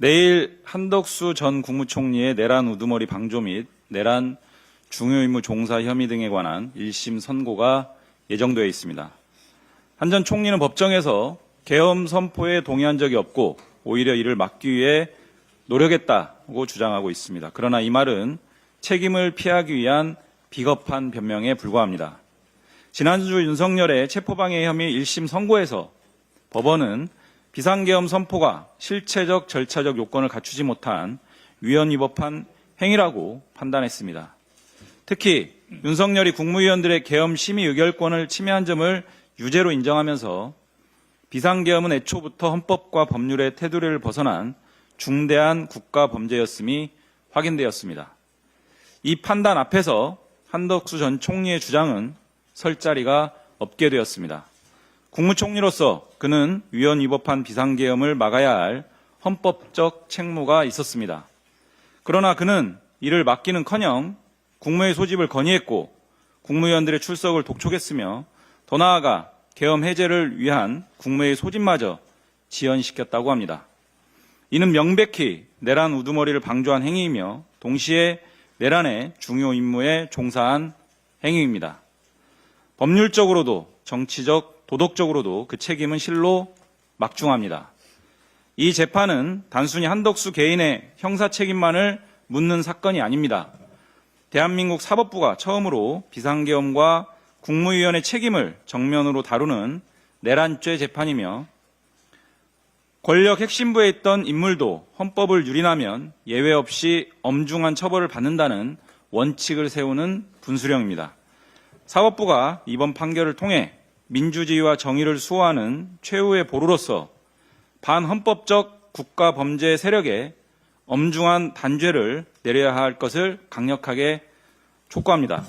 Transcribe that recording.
내일 한덕수 전 국무총리의 내란 우두머리 방조 및 내란 중요임무 종사 혐의 등에 관한 1심 선고가 예정되어 있습니다. 한 전 총리는 법정에서 계엄 선포에 동의한 적이 없고 오히려 이를 막기 위해 노력했다고 주장하고 있습니다. 그러나 이 말은 책임을 피하기 위한 비겁한 변명에 불과합니다. 지난주 윤석열의 체포방해 혐의 1심 선고에서 법원은 비상계엄 선포가 실체적 절차적 요건을 갖추지 못한 위헌 위법한 행위라고 판단했습니다. 특히 윤석열이 국무위원들의 계엄 심의 의결권을 침해한 점을 유죄로 인정하면서 비상계엄은 애초부터 헌법과 법률의 테두리를 벗어난 중대한 국가 범죄였음이 확인되었습니다. 이 판단 앞에서 한덕수 전 총리의 주장은 설 자리가 없게 되었습니다. 국무총리로서 그는 위헌 위법한 비상계엄을 막아야 할 헌법적 책무가 있었습니다. 그러나 그는 이를 막기는커녕 국무회의 소집을 건의했고 국무위원들의 출석을 독촉했으며 더 나아가 계엄 해제를 위한 국무회의 소집마저 지연시켰다고 합니다. 이는 명백히 내란 우두머리를 방조한 행위이며 동시에 내란의 중요 임무에 종사한 행위입니다. 법률적으로도 정치적, 도덕적으로도 그 책임은 실로 막중합니다. 이 재판은 단순히 한덕수 개인의 형사 책임만을 묻는 사건이 아닙니다. 대한민국 사법부가 처음으로 비상계엄과 국무위원의 책임을 정면으로 다루는 내란죄 재판이며 권력 핵심부에 있던 인물도 헌법을 유린하면 예외 없이 엄중한 처벌을 받는다는 원칙을 세우는 분수령입니다. 사법부가 이번 판결을 통해 민주주의와 정의를 수호하는 최후의 보루로서 반헌법적 국가 범죄 세력에 엄중한 단죄를 내려야 할 것을 강력하게 촉구합니다.